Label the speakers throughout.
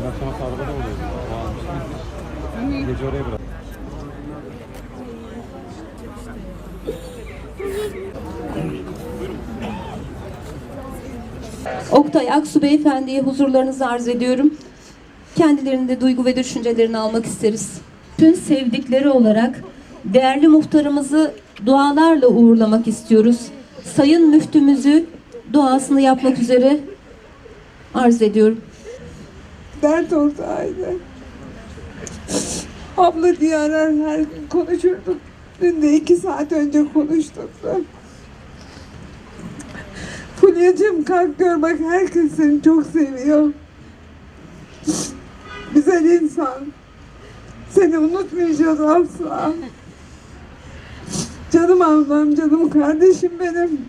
Speaker 1: Dün akşam hasta arabada oluyordu. Gece oraya bırak.
Speaker 2: Oktay Aksu Beyefendi'ye huzurlarınızı arz ediyorum. Kendilerinin de duygu ve düşüncelerini almak isteriz. Tüm sevdikleri olarak değerli muhtarımızı dualarla uğurlamak istiyoruz. Sayın müftümüzü duasını yapmak üzere arz ediyorum.
Speaker 3: Dert ortağıydı. Abla diye arar her gün konuşurduk. Dün de iki saat önce konuştuk da. Fulya'cığım kalk gör bak herkes seni çok seviyor. Güzel insan. Seni unutmayacağız asla. Canım ablam, canım kardeşim benim.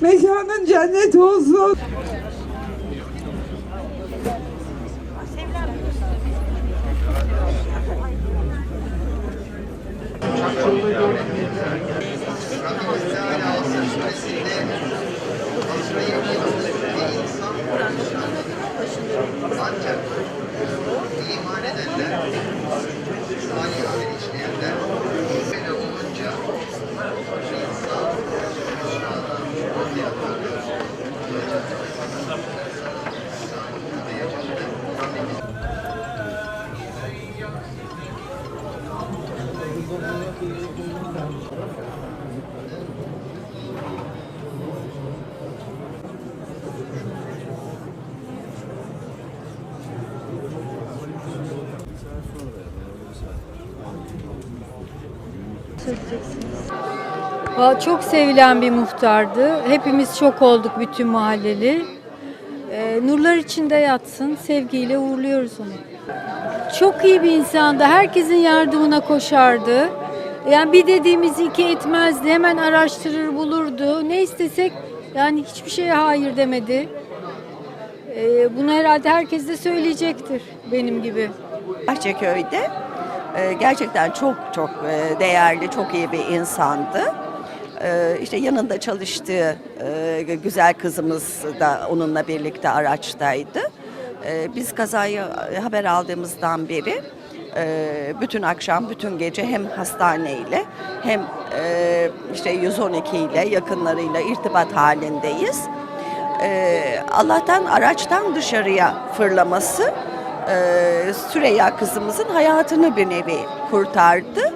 Speaker 3: Mekanın cennet olsun.
Speaker 4: সাতচল্লিশ
Speaker 5: জন Çok sevilen bir muhtardı. Hepimiz çok olduk bütün mahalleli. Ee, nurlar içinde yatsın. Sevgiyle uğurluyoruz onu. Çok iyi bir insandı. Herkesin yardımına koşardı. Yani bir dediğimizi iki etmezdi. Hemen araştırır bulurdu. Ne istesek yani hiçbir şeye hayır demedi. Ee, bunu herhalde herkes de söyleyecektir benim gibi.
Speaker 6: Bahçeköy'de e, gerçekten çok çok e, değerli, çok iyi bir insandı. E, İşte yanında çalıştığı e, güzel kızımız da onunla birlikte araçtaydı. E, Biz kazayı haber aldığımızdan beri e, bütün akşam, bütün gece hem hastaneyle hem e, işte 112 ile yakınlarıyla irtibat halindeyiz. E, Allah'tan araçtan dışarıya fırlaması e, Süreyya kızımızın hayatını bir nevi kurtardı.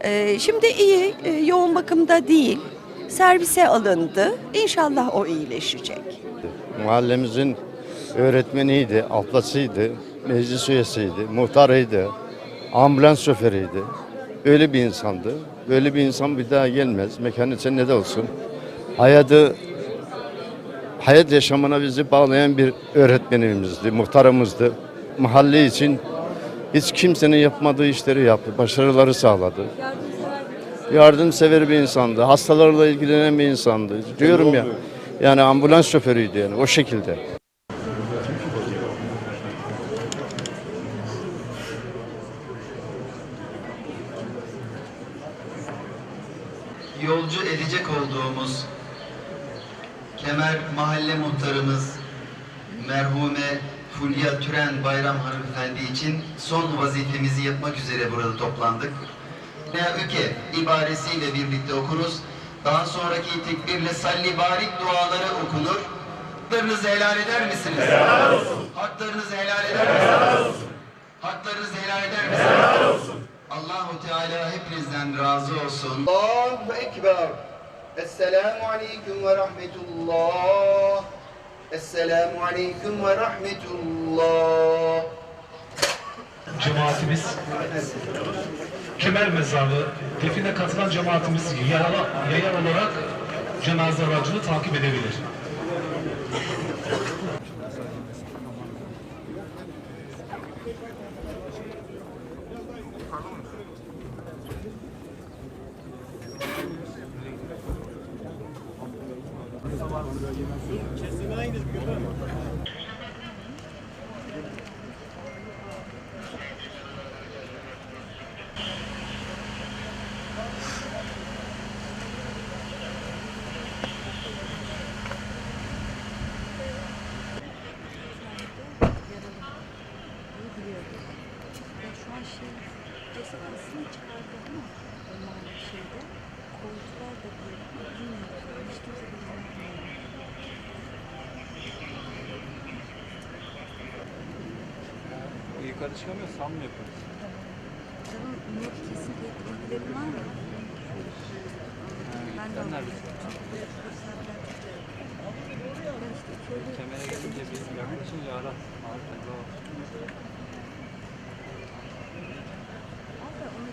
Speaker 6: E, şimdi iyi, e, yoğun bakımda değil. Servise alındı. İnşallah o iyileşecek.
Speaker 7: Mahallemizin öğretmeniydi, ablasıydı, meclis üyesiydi, muhtarıydı, ambulans şoförüydü. Öyle bir insandı. Böyle bir insan bir daha gelmez. Mekanı cennete olsun. Hayatı hayat yaşamına bizi bağlayan bir öğretmenimizdi, muhtarımızdı. Mahalle için hiç kimsenin yapmadığı işleri yaptı, başarıları sağladı. Yardımsever bir insandı, hastalarla ilgilenen bir insandı. Diyorum ya, yani ambulans şoförüydü yani o şekilde.
Speaker 4: Yolcu edecek olduğumuz Kemer Mahalle Muhtarımız merhume Fulya Türen Bayram Hanımefendi için son vazifemizi yapmak üzere burada toplandık. Ne'üke ibaresiyle birlikte okuruz. Daha sonraki tekbirle salli barik duaları okunur. Haklarınızı helal eder misiniz? Helal olsun. Haklarınızı helal eder misiniz? Helal olsun. senden razı olsun. Allahu Ekber. Esselamu Aleyküm ve Rahmetullah. Esselamu Aleyküm ve Rahmetullah.
Speaker 8: Cemaatimiz Kemer Mezarı define katılan cemaatimiz yayala, yayal olarak cenaze aracını takip edebilir.
Speaker 9: Pardon. Şey, şeyde koltuklar da böyle bilmiyorum. Hiç kimse bilmiyor.
Speaker 1: Yukarı çıkamıyor, sam mı yaparız?
Speaker 9: Canım net kesin bilgilerim var mı? Ben de
Speaker 1: Sen neredesin? Kemere gelince bir yaklaşınca ara. Harika, bravo.
Speaker 9: Abla onu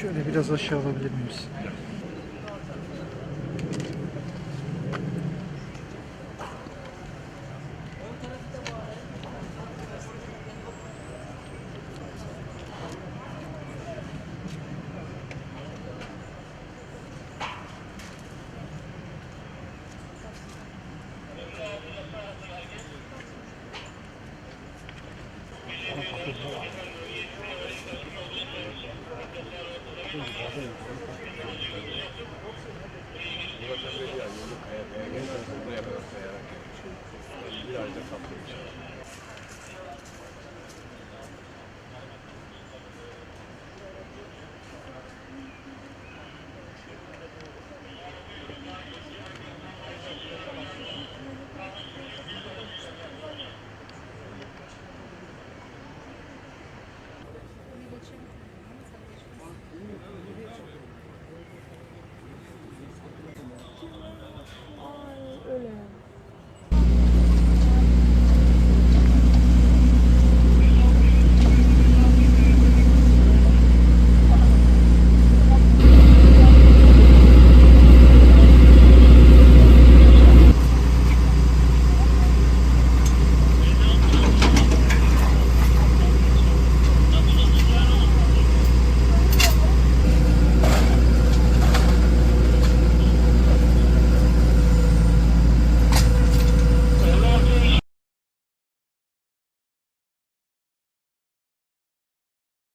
Speaker 1: Şöyle biraz aşağı alabilir miyiz? Yolu kaya kaya gelmez. Buraya böyle
Speaker 7: kayarak
Speaker 10: gelmiş. Biraz da kaplı.